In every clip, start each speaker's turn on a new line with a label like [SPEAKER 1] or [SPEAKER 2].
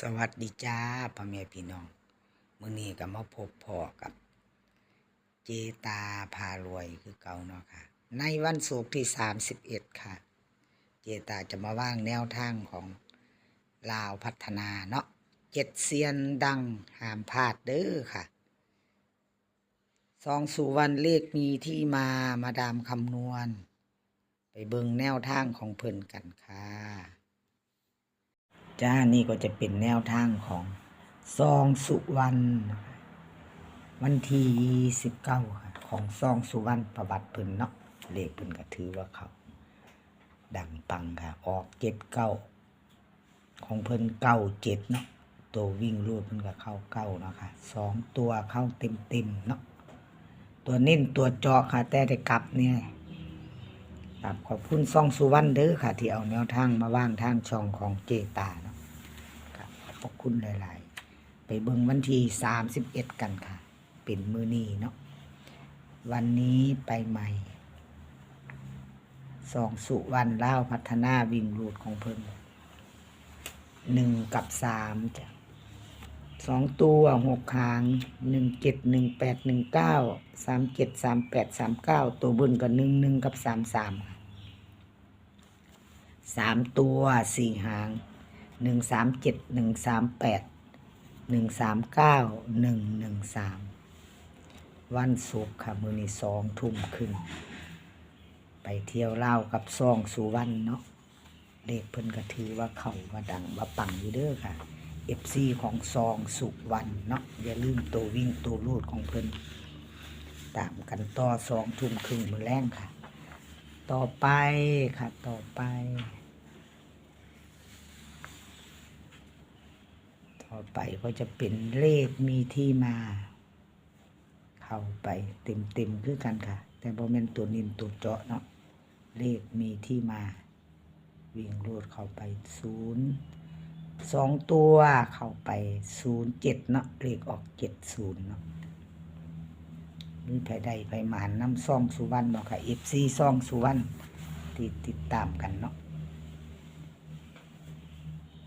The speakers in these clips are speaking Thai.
[SPEAKER 1] สวัสดีจ้าพ่อแม่พี่น้องมื้อนี้ก็มาพบพ่อกับ เจตาพารวยคือเก่าเนาะค่ะ ในวันศุกร์ที่31ค่ะ เจตาจะมาว่างแนวทางของลาวพัฒนาเนาะเจ็ดเซียนดังห้ามพลาดเด้อค่ะสองสุวรรณเลขมีที่มามาดามคำนวณ ไปเบิงแนวทางของเพิ่นกันค่ะ จ้านี่ก็จะเป็นแนวทางของซองสุวรรณวันที่สิบเก้าค่ะของซองสุวรรณประวัติเพิ่นเนาะเลขเพิ่นก็ถือว่าเขาดังปังค่ะ ออกเจ็ดเก้าของเพิ่นเก้าเจ็ดเนาะตัววิ่งรูดเพิ่นก็เข้าเก้าเนาะค่ะสองตัวเข้าเต็มเต็มเนาะตัวเน้นตัวเจาะค่ะ แต่ได้กลับเนี่ยครับขอบคุณซองสุวรรณเด้อค่ะ ที่เอาแนวทางมาว่างทางช่องของเจตาเนาะ ครับขอบคุณหลาย ๆ ไปเบิ่งวันที่สามสิบเอ็ดกันค่ะ เป็นมือนี้เนาะวันนี้ไปใหม่สองสุวรรณเล่าพัฒนาวิ่งรูดของเพิ่นหนึ่งกับสามจ้ะสองตัวหกหางหนึ่งเจ็ดหนึ่งแปดหนึ่งเก้าสามเจ็ดสามแปดสามเก้าตัวบนกับหนึ่งหนึ่งกับสามสามสามตัวสี่หาง หนึ่งสามเจ็ดหนึ่งสามแปดหนึ่งสามเก้าหนึ่งหนึ่งสามวันศุกร์ค่ะ มือนี้สองทุ่มครึ่งไปเที่ยวเล่ากับซองสุวรรณเนาะเลขเพิ่นก็ถือว่าเขาว่าดังว่าปังอยู่เด้อค่ะเอฟซีของซองสุวรรณเนาะอย่าลืมตัววิ่งตัวรูดของเพิ่นตามกันต่อสองทุ่มครึ่งมือแรงค่ะ ต่อไปค่ะต่อไป ต่ อไปก็จะเป็นเลขมีที่มา เข้าไปเต็มเต็มคือกันค่ะ แต่บ่แม่นตัวนินตัวเจาะเนาะเลขมีที่มา วิ่งรูดเข้าไปศูนย์สองตัวเข้าไปศูนย์เจ็ดเนาะเลขออกเจ็ดศูนย์เนาะมีไผใดไผมานน้ำซ่องสุวรรณเนาะค่ะเอฟซีซ่องสุวรรณที่ติดตามกันเนาะ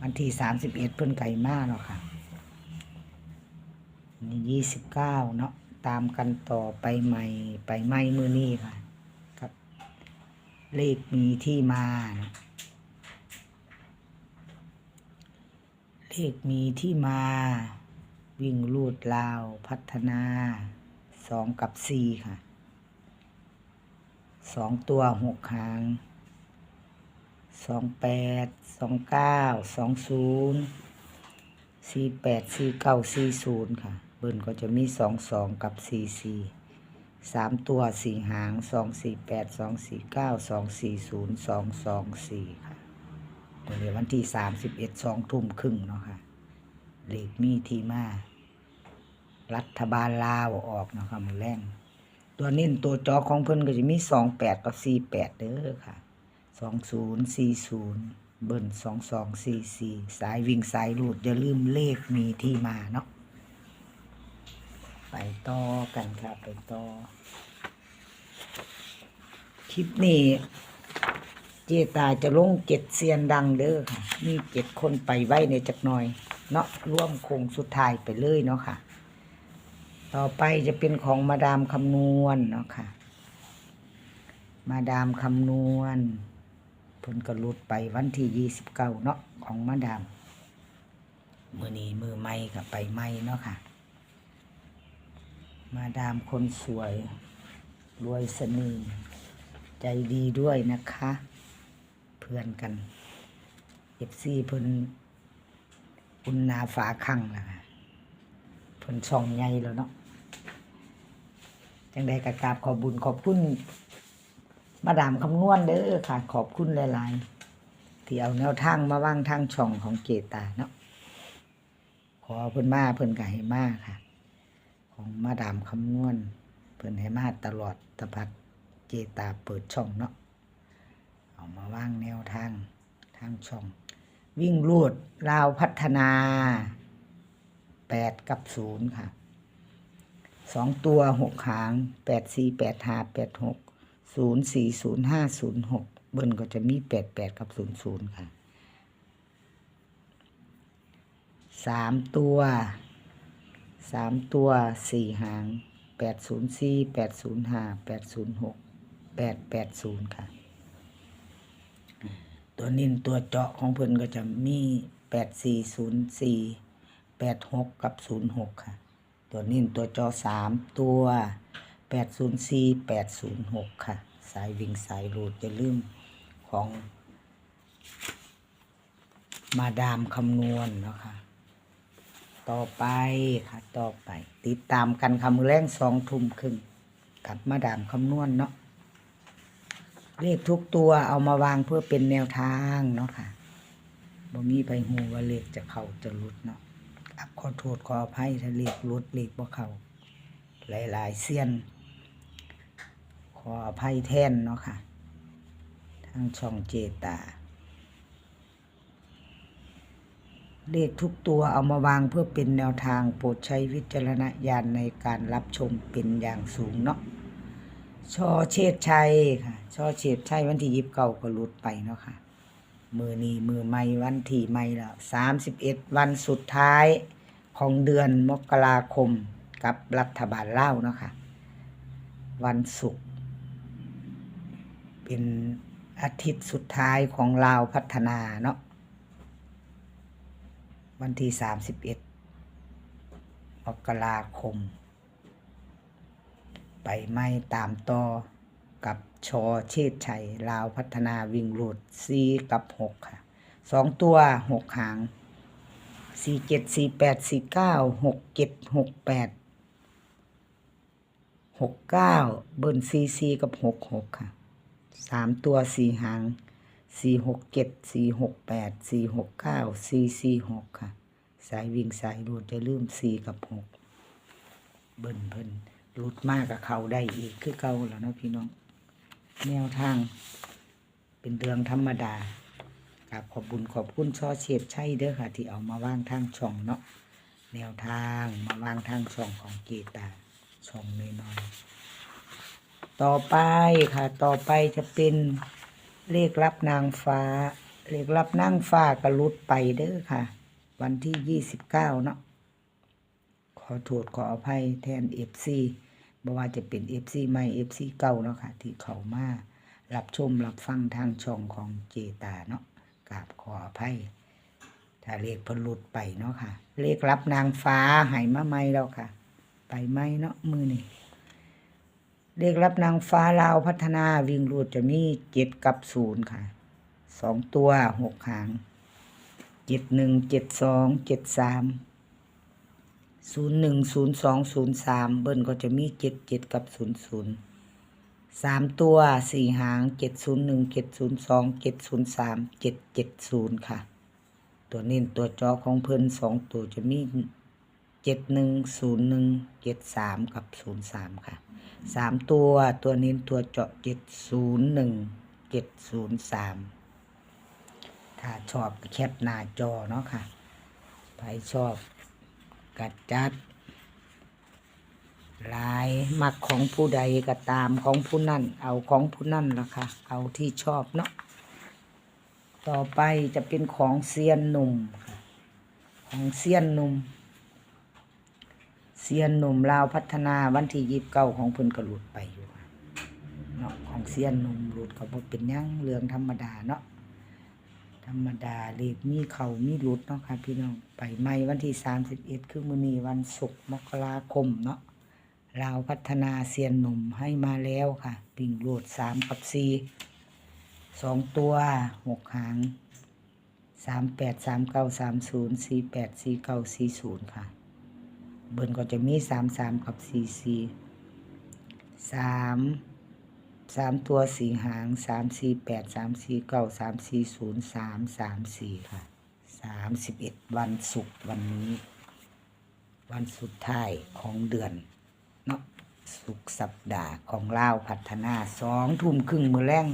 [SPEAKER 1] วันที่สามสิบเอ็ดเพิ่นไก่มาเนาะค่ะนี่ยี่สิบเก้าเนาะตามกันต่อไปใหม่ไปใหม่มือนี้ค่ะครับเลขมีที่มาเนะเลขมีที่มา วิ่งลูดลาวพัฒนาสองกับสี่ค่ะสองตัวหกหาง องแปดสองเก้าสองศูนย์สี่แปดสี่เก้าสี่ศูนย์ค่ะ เบิ้ลก็จะมีสองสองกับสี่สี่สามตัวสี่หางสองสี่แปดสองสี่เก้าสองสี่ศูนย์สองสองสี่ค่ะตัวนี้วันที่สามสิบเอ็ดสองทุ่มครึ่งเนาะค่ะเลขมีทีมา รัฐบาลลาวออกเนาะค่ะมือแรงตัวนิ่นตัวจอของเพิ่นก็จะมีสองแปดกับสี่แปดเด้อค่ะ สองศูนย์สี่ศูนย์เบิ้ลสองสองสี่สี่สายวิ่งสายรูดอย่าลืมเลขมีที่มาเนาะไปต่อกันค่ะไปต่อ คลิปนี้เจตาจะลงเจ็ดเซียนดังเด้อค่ะ มีเจ็ดคนไปไว้ในจักหน่อย เนาะร่วมโคงสุดท้ายไปเลยเนาะค่ะ ต่อไปจะเป็นของมาดามคำนวณเนาะค่ะ มาดามคำนวณ พิ่นก็หลุดไปวันที่ยี่สิบเก้าเนาะของมาดามมือนี้มือไม่กับไปไม่เนาะค่ะ มาดามคนสวย รวยสน่ห์ใจดีด้วยนะคะ เพื่อนกันเอฟซีเพิ่นอุณนาฝาคังละคะเพิ่นช่องใหญ่แล้วเนาะจังใดกกราบขอบุญขอบคุณ มาดามคำนวณเด้อค่ะ ขอบคุณหลายๆ ที่เอาแนวทางมาว่างทางช่องของเกตาเนาะขอเพิ่นมาเพิ่นก็ให้มาค่ะ ของมาดามคำนวณเพิ่นให้มาตลอดตะพัดเจตาเปิดช่องเนาะเอามาว่างแนวทางทางช่อง วิ่งรูดราวพัฒนาแปดกับศูนย์ค่ะสองตัวหกหางแปดสี่แปดห้าแปดหก ศูนย์สี่ศูนย์ห้าศูนย์หกเบิ้ลก็จะมีแปดแปดกับศูนย์ศูนย์ค่ะสามตัวสามตัวสี่หางแปดศูนย์สี่แปดศูนย์ห้าแปดศูนย์หกแปดแปดศูนย์ค่ะ ตัวนิ่นตัวเจาะของเพิ่นก็จะมีแปดสี่ศูนย์สี่แปดหกกับศูนย์หกค่ะ ตัวนิ่นตัวเจาะสามตัว แปดศูนย์สี่แปดศูนย์หกค่ะ สายวิ่งสายรูดจะลืมของ มาดามคำนวณเนาะค่ะ ต่อไปค่ะ ต่อไป ติดตามกันคำมือแรงสองทุ่มครึ่งกับมาดามคำนวณเนาะเลขทุกตัวเอามาวางเพื่อเป็นแนวทางเนาะค่ะบ่มีไปหูว่าเลขจะเข้าจะหลุดเนาะขอโทษขออภัยถ้าเลขหลุดเลขบ่เข้าหลายๆเสี้ยน ขออภัยแทนเนาะค่ะ ทางช่องเจตา เลขทุกตัวเอามาวางเพื่อเป็นแนวทางโปรดใช้วิจารณญาณในการรับชมเป็นอย่างสูงเนาะชอเชษชัยค่ะ ชอเชษชัยวันที่ยิบเก่าก็หลุดไปเนาะค่ะ มือนี้มือไม่วันที่ไม่แล้วสามสิบเอ็ดวันสุดท้ายของเดือนมกราคมกับรัฐบาลเล่าเนาะค่ะ วันศุกร์ เป็นอาทิตย์สุดท้ายของลาวพัฒนาเนาะวันที่สามสิบเอ็ดมกราคม ไปไม่ตามต่อกับชอเชษชัย ลาวพัฒนาวิ่งโหลดซีกับหกค่ะสองตัวหกหางสี่เจ็ดสี่แปดสี่เก้าหกเจ็ดหกแปดหกเก้าเบิ้ลซีซีกับหกหกค่ะ สามตัวสี่หางสี่หกเจ็ดสี่หกแปดสี่หกเก้าสี่สี่หกค่ะ สายวิ่งสายรูดจะลืมสี่กับหกเบิ่นเพิ่นรุดมากกับเขาได้อีกคือเก่าแล้วนะพี่น้อง แนวทาง เป็นเรื่องธรรมดากับขอบบุญขอบคุณช่อเฉียดใช่เด้อค่ะ ที่เอามาว่างทางช่องเนาะแนวทางมาว่างทางช่องของเกตาช่องน้อยๆ ต่อไปค่ะ ต่อไปจะเป็นเลขรับนางฟ้า เลขรับนางฟ้าก็รุดไปเด้อค่ะ วันที่ยี่สิบเก้าเนาะขอโทษขออภัยแทนเอฟซีบ่ว่าจะเป็นเอฟซีใหม่เอฟซีเก่าเนาะค่ะ ที่เขามารับชมรับฟังทางช่องของเจตาเนาะกราบขออภัยถ้าเลขพลุดไปเนาะค่ะ เลขรับนางฟ้าหายมาไม่แล้วค่ะ ไปไม่เนาะมือนี่ เลขรับนางฟ้าลาวพัฒนาวิ่งรูดจะมีเจ็ดกับศูนย์ค่ะสองตัวหกหางเจ็ดหนึ่งเจ็ดสองเจ็ดสามศูนย์หนึ่งศูนย์สองศูนย์สามเบิ้ลก็จะมีเจ็ดเจ็ดกับศูนย์ศูนย์สามตัวสี่หางเจ็ดศูนย์หนึ่งเจ็ดศูนย์สองเจ็ดศูนย์สามเจ็ดเจ็ดศูนย์ค่ะ ตัวเน้นตัวจอของเพิ่นสองตัวจะมีเจ็ดหนึ่งศูนย์หนึ่งเจ็ดสามกับศูนย์สามค่ะ สามตัวตัวเน้ตัวเจาะเจ็ดศูนย์หนึ่งเจ็ดศูนย์สามถ้าชอบแคปหน้าจอเนาะค่ะใครชอบกัดจัดลายมักของผู้ใดก็ตามของผู้นั่น เอาของผู้นั่นละค่ะ เอาที่ชอบเนาะต่อไปจะเป็นของเซียนหนุ่มค่ะของเซียนหนุ่ม เซียนหนุ่มลาวพัฒนาวันที่ยีบเก้าของเพิ่นก็หลุดไปอยู่เนาะของเซียนหนุ่มหลุดก็บ่เป็นยังเรื่องธรรมดาเนาะธรรมดาเลขมีเขามีรุดเนาะค่ะพี่น้องไปไม่วันที่สามสิบเอ็ดคือมือนีวันศุกร์มกราคมเนาะลาวพัฒนาเซียนหนุ่มให้มาแล้วค่ะปิ่งโหลดสามกับสี่สองตัวหกหางสามแปดสามเก้าสามศูนย์สี่แปดสี่เก้าสี่ศูนย์ค่ะ บิร์นก็จะมีสามสามกับสี่สี่สามสามตัวสี่หางสามสี่แปดสามสี่เก้าสามสี่ศูนย์สามสามสี่ค่ะสามสิบเอ็ดวันศุกร์วันนี้ วันสุดท้ายของเดือนเนาะสุกร์สัปดาห์ของลาวพัฒนาสองทุ่มครึ่งมือแรง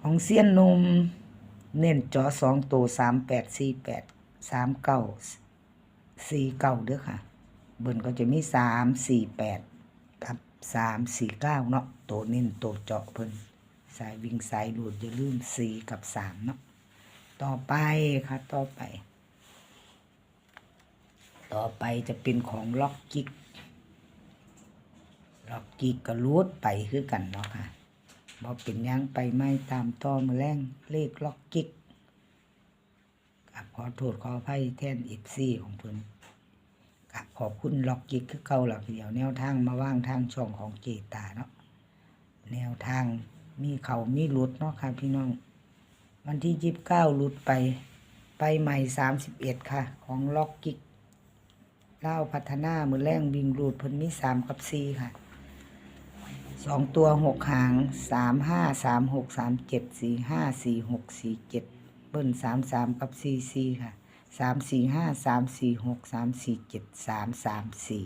[SPEAKER 1] ของเซียนนมเน้นจอสองตัวสามแปดสี่แปดสามเก้า สี่เก้าเด้อค่ะเบิร์นก็จะมีสามสี่แปดกับสามสี่เก้าเนาะโตวเน้นโตวเจาะเพิ่นสายวิ่งสายหลุดอย่าลืมสี่กับสามเนาะต่อไปค่ะต่อไป ต่อไปจะเป็นของล็อกกิกล็อกกิกก็รูดไปคือกันเนาะค่ะบ่เป็นยังไปไม่ตามต่อมาแรงเลขล็อกกิกกับ ขอโทษขออภัยแทนอีซี่ของเพิ่นกับขอบคุณล็อกกิกคือเก่าแล้วเดียว แนวทางมาว่างทางช่องของเจตาเนาะแนวทางมีเขามีหลุดเนาะค่ะพี่น้อง วันที่ยี่สิบเก้าหลุดไป ไปใหม่สามสิบเอ็ดค่ะ ของล็อกกิกเล่าพัฒนามือแรงบิงรูดเพิ่นมีสามกับสี่ค่ะสองตัวหกหางสามห้าสามหกสามเจ็ดสี่ห้าสี่หกสี่เจ็ด เบิ้ลสามสามกับสี่สี่ค่ะสามสี่ห้าสามสี่หกสามสี่เจ็ดสามสามสี่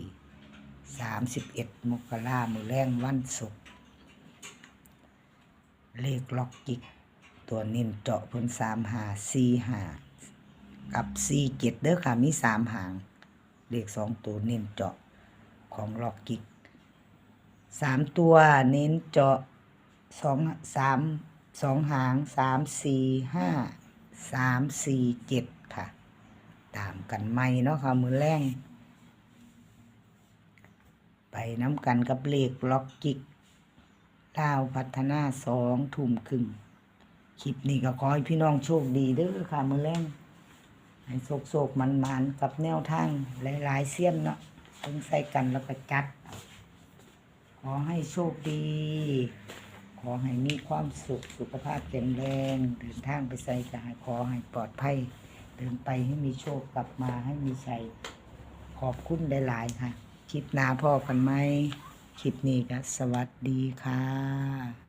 [SPEAKER 1] สามสิบเอ็ดมกรามือแรงวันศุกร์เลขล็อกกิก ตัวนิ่นเจาะเพิ่นสามหาสี่หากับสี่เจ็ดเด้อค่ะมีสามหาง เลขสองตัวเน้นเจาะของล็อกกิกสามตัวเน้นเจาะสองสามสองหางสามสี่ห้า สามสี่เจ็ดค่ะ ตามกันไม่เนาะค่ะมือแรงไปน้ำกันกับเลขล็อกกิกดาวพัฒนาสองทุ่มครึ่งคลิปนี้ก็ขอให้พี่น้องโชคดีเด้อค่ะ มือแรงให้โศกโศกมันมันกับแนวทางหลาย ๆเสี้ยนเนาะต้องใส่กันแล้วก็จัด ขอให้โชคดี ขอให้มีความสุขสุขภาพแข็งแรง เดินทางไปใส่กายขอให้ปลอดภัย เดินไปให้มีโชคกลับมาให้มีชัยขอบคุณหลาย ๆ ค่ะ คลิปหน้าพ่อกันไหมคลิปนี้ก็สวัสดีค่ะ